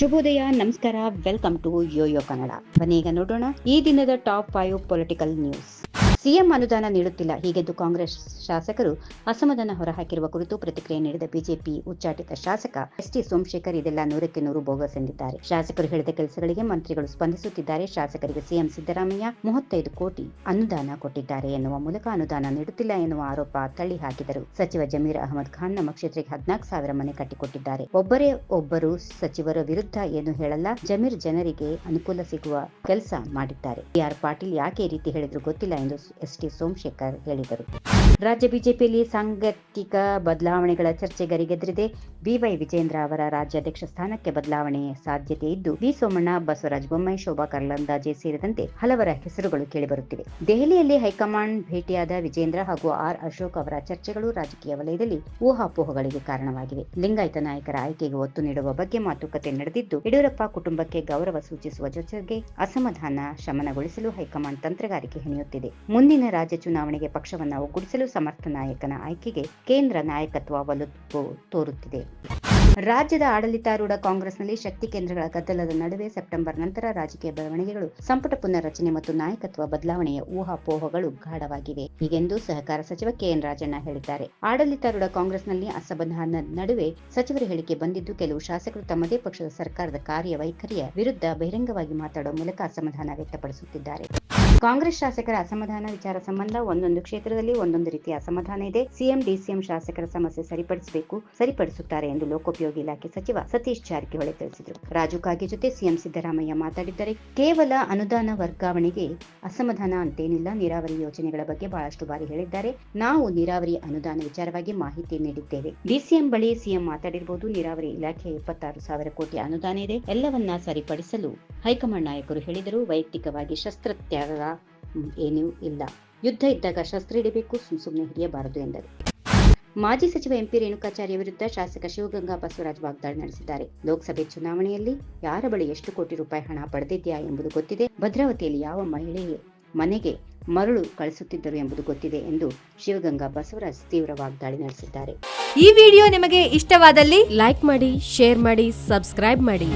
ಶುಭೋದಯ ನಮಸ್ಕಾರ welcome to yoyo Kannada ಈಗ ನೋಡೋಣ ಈ ದಿನದ top five political news CM ಅನುದಾನ ನೀಡುತ್ತಿಲ್ಲ. ಹೀಗೆಂದು ಕಾಂಗ್ರೆಸ್ ಶಾಸಕರು ಅಸಮಾಧಾನ ಹೊರಹಾಕಿರುವ ಕುರಿತು ಪ್ರತಿಕ್ರಿಯೆ ನೀಡಿದ ಬಿಜೆಪಿ ಉಚ್ಚಾಟಿತ ಶಾಸಕ ಎಸ್ ಟಿ ಸೋಮಶೇಖರ್ ಇದೆಲ್ಲ ನೂರಕ್ಕೆ ನೂರು ಬೋಗಸ್ ಎಂದಿದ್ದಾರೆ. ಶಾಸಕರು ಹೇಳಿದ ಕೆಲಸಗಳಿಗೆ ಮಂತ್ರಿಗಳು ಸ್ಪಂದಿಸುತ್ತಿದ್ದಾರೆ. ಶಾಸಕರಿಗೆ ಸಿಎಂ ಸಿದ್ದರಾಮಯ್ಯ ಮೂವತ್ತೈದು ಕೋಟಿ ಅನುದಾನ ಕೊಟ್ಟಿದ್ದಾರೆ ಎನ್ನುವ ಮೂಲಕ ಅನುದಾನ ನೀಡುತ್ತಿಲ್ಲ ಎನ್ನುವ ಆರೋಪ ತಳ್ಳಿ ಹಾಕಿದರು. ಸಚಿವ ಜಮೀರ್ ಅಹಮದ್ ಖಾನ್ ನಮ್ಮ ಕ್ಷೇತ್ರಕ್ಕೆ ಹದಿನಾಲ್ಕು ಸಾವಿರ ಮನೆ ಕಟ್ಟಿಕೊಟ್ಟಿದ್ದಾರೆ. ಒಬ್ಬರೇ ಒಬ್ಬರು ಸಚಿವರ ವಿರುದ್ಧ ಏನು ಹೇಳಲ್ಲ. ಜಮೀರ್ ಜನರಿಗೆ ಅನುಕೂಲ ಸಿಗುವ ಕೆಲಸ ಮಾಡಿದ್ದಾರೆ. ಆರ್ ಪಾಟೀಲ್ ಯಾಕೆ ರೀತಿ ಹೇಳಿದ್ರು ಗೊತ್ತಿಲ್ಲ ಎಂದು ಎಸ್ ಟಿ ಸೋಮಶೇಖರ್ ಹೇಳಿದರು. ರಾಜ್ಯ ಬಿಜೆಪಿಯಲ್ಲಿ ಸಾಂಗತಿಕ ಬದಲಾವಣೆಗಳ ಚರ್ಚೆ ಗರಿಗೆದರಿದೆ ಬಿವೈ ವಿಜೇಂದ್ರ ಅವರ ರಾಜ್ಯಾಧ್ಯಕ್ಷ ಸ್ಥಾನಕ್ಕೆ ಬದಲಾವಣೆ ಸಾಧ್ಯತೆ ಇದ್ದು, ವಿ ಸೋಮಣ್ಣ, ಬಸವರಾಜ ಬೊಮ್ಮಾಯಿ, ಶೋಭಾ ಕರ್ಲಂದಾಜೆ ಸೇರಿದಂತೆ ಹಲವರ ಹೆಸರುಗಳು ಕೇಳಿಬರುತ್ತಿವೆ. ದೆಹಲಿಯಲ್ಲಿ ಹೈಕಮಾಂಡ್ ಭೇಟಿಯಾದ ವಿಜೇಂದ್ರ ಹಾಗೂ ಆರ್ ಅಶೋಕ್ ಅವರ ಚರ್ಚೆಗಳು ರಾಜಕೀಯ ವಲಯದಲ್ಲಿ ಊಹಾಪೋಹಗಳಿಗೆ ಕಾರಣವಾಗಿವೆ. ಲಿಂಗಾಯತ ನಾಯಕರ ಆಯ್ಕೆಗೆ ಒತ್ತು ನೀಡುವ ಬಗ್ಗೆ ಮಾತುಕತೆ ನಡೆದಿದ್ದು, ಯಡಿಯೂರಪ್ಪ ಕುಟುಂಬಕ್ಕೆ ಗೌರವ ಸೂಚಿಸುವ ಜೊತೆಗೆ ಅಸಮಾಧಾನ ಶಮನಗೊಳಿಸಲು ಹೈಕಮಾಂಡ್ ತಂತ್ರಗಾರಿಕೆ ಹೆಣೆಯುತ್ತಿದೆ. ಮುಂದಿನ ರಾಜ್ಯ ಚುನಾವಣೆಗೆ ಪಕ್ಷವನ್ನು ಒಗ್ಗೂಡಿಸಲು ಸಮರ್ಥ ನಾಯಕನ ಆಯ್ಕೆಗೆ ಕೇಂದ್ರ ನಾಯಕತ್ವ ಒಲವು ತೋರುತ್ತಿದೆ. ರಾಜ್ಯದ ಆಡಳಿತಾರೂಢ ಕಾಂಗ್ರೆಸ್ನಲ್ಲಿ ಶಕ್ತಿ ಕೇಂದ್ರಗಳ ಗದ್ದಲದ ನಡುವೆ ಸೆಪ್ಟೆಂಬರ್ ನಂತರ ರಾಜಕೀಯ ಬೆಳವಣಿಗೆಗಳು, ಸಂಪುಟ ಪುನರ್ರಚನೆ ಮತ್ತು ನಾಯಕತ್ವ ಬದಲಾವಣೆಯ ಊಹಾಪೋಹಗಳು ಗಾಢವಾಗಿವೆ. ಹೀಗೆಂದು ಸಹಕಾರ ಸಚಿವ ಕೆಎನ್ ರಾಜಣ್ಣ ಹೇಳಿದ್ದಾರೆ. ಆಡಳಿತಾರೂಢ ಕಾಂಗ್ರೆಸ್ನಲ್ಲಿ ಅಸಮಾಧಾನ ನಡುವೆ ಸಚಿವರ ಹೇಳಿಕೆ ಬಂದಿದ್ದು, ಕೆಲವು ಶಾಸಕರು ತಮ್ಮದೇ ಪಕ್ಷದ ಸರ್ಕಾರದ ಕಾರ್ಯವೈಖರಿಯ ವಿರುದ್ಧ ಬಹಿರಂಗವಾಗಿ ಮಾತಾಡುವ ಮೂಲಕ ಅಸಮಾಧಾನ ವ್ಯಕ್ತಪಡಿಸುತ್ತಿದ್ದಾರೆ. ಕಾಂಗ್ರೆಸ್ ಶಾಸಕರ ಅಸಮಾಧಾನ ವಿಚಾರ ಸಂಬಂಧ ಒಂದೊಂದು ಕ್ಷೇತ್ರದಲ್ಲಿ ಒಂದೊಂದು ರೀತಿಯ ಅಸಮಾಧಾನ ಇದೆ. ಸಿಎಂ ಡಿಸಿಎಂ ಶಾಸಕರ ಸಮಸ್ಯೆ ಸರಿಪಡಿಸಬೇಕು, ಸರಿಪಡಿಸುತ್ತಾರೆ ಎಂದು ಲೋಕೋಪಯೋಗಿ ಇಲಾಖೆ ಸಚಿವ ಸತೀಶ್ ಜಾರಕಿಹೊಳಿ ತಿಳಿಸಿದರು. ರಾಜು ಕಾಗೆ ಜೊತೆ ಸಿಎಂ ಸಿದ್ದರಾಮಯ್ಯ ಮಾತಾಡಿದ್ದಾರೆ ಕೇವಲ ಅನುದಾನ ವರ್ಗಾವಣೆಗೆ ಅಸಮಾಧಾನ ಅಂತೇನಿಲ್ಲ. ನೀರಾವರಿ ಯೋಜನೆಗಳ ಬಗ್ಗೆ ಬಹಳಷ್ಟು ಬಾರಿ ಹೇಳಿದ್ದಾರೆ. ನಾವು ನೀರಾವರಿ ಅನುದಾನ ವಿಚಾರವಾಗಿ ಮಾಹಿತಿ ನೀಡಿದ್ದೇವೆ. ಡಿಸಿಎಂ ಬಳಿ ಸಿಎಂ ಮಾತಾಡಿರಬಹುದು ನೀರಾವರಿ ಇಲಾಖೆ ಇಪ್ಪತ್ತಾರು ಸಾವಿರ ಕೋಟಿ ಅನುದಾನ ಇದೆ. ಎಲ್ಲವನ್ನ ಸರಿಪಡಿಸಲು ಹೈಕಮಾಂಡ್ ನಾಯಕರು ಹೇಳಿದರು ವೈಯಕ್ತಿಕವಾಗಿ ಶಸ್ತ್ರತ್ಯಾಗ ಏನೂ ಇಲ್ಲ. ಯುದ್ಧ ಇದ್ದಾಗ ಶಸ್ತ್ರ ಹಿಡಿಬೇಕು. ಸುಮ್ ಸುಮ್ಮನೆ ಹಿಡಿಯಬಾರದು ಎಂದರು. ಮಾಜಿ ಸಚಿವ ಎಂಪಿ ರೇಣುಕಾಚಾರ್ಯ ವಿರುದ್ಧ ಶಾಸಕ ಶಿವಗಂಗಾ ಬಸವರಾಜ್ ವಾಗ್ದಾಳಿ ನಡೆಸಿದ್ದಾರೆ. ಲೋಕಸಭೆ ಚುನಾವಣೆಯಲ್ಲಿ ಯಾರ ಬಳಿ ಎಷ್ಟು ಕೋಟಿ ರೂಪಾಯಿ ಹಣ ಪಡೆದಿದ್ಯಾ ಎಂಬುದು ಗೊತ್ತಿದೆ. ಭದ್ರಾವತಿಯಲ್ಲಿ ಯಾವ ಮಹಿಳೆ ಮನೆಗೆ ಮರಳು ಕಳಿಸುತ್ತಿದ್ದರು ಎಂಬುದು ಗೊತ್ತಿದೆ ಎಂದು ಶಿವಗಂಗಾ ಬಸವರಾಜ್ ತೀವ್ರ ವಾಗ್ದಾಳಿ ನಡೆಸಿದ್ದಾರೆ. ಈ ವಿಡಿಯೋ ನಿಮಗೆ ಇಷ್ಟವಾದಲ್ಲಿ ಲೈಕ್ ಮಾಡಿ, ಶೇರ್ ಮಾಡಿ, ಸಬ್ಸ್ಕ್ರೈಬ್ ಮಾಡಿ.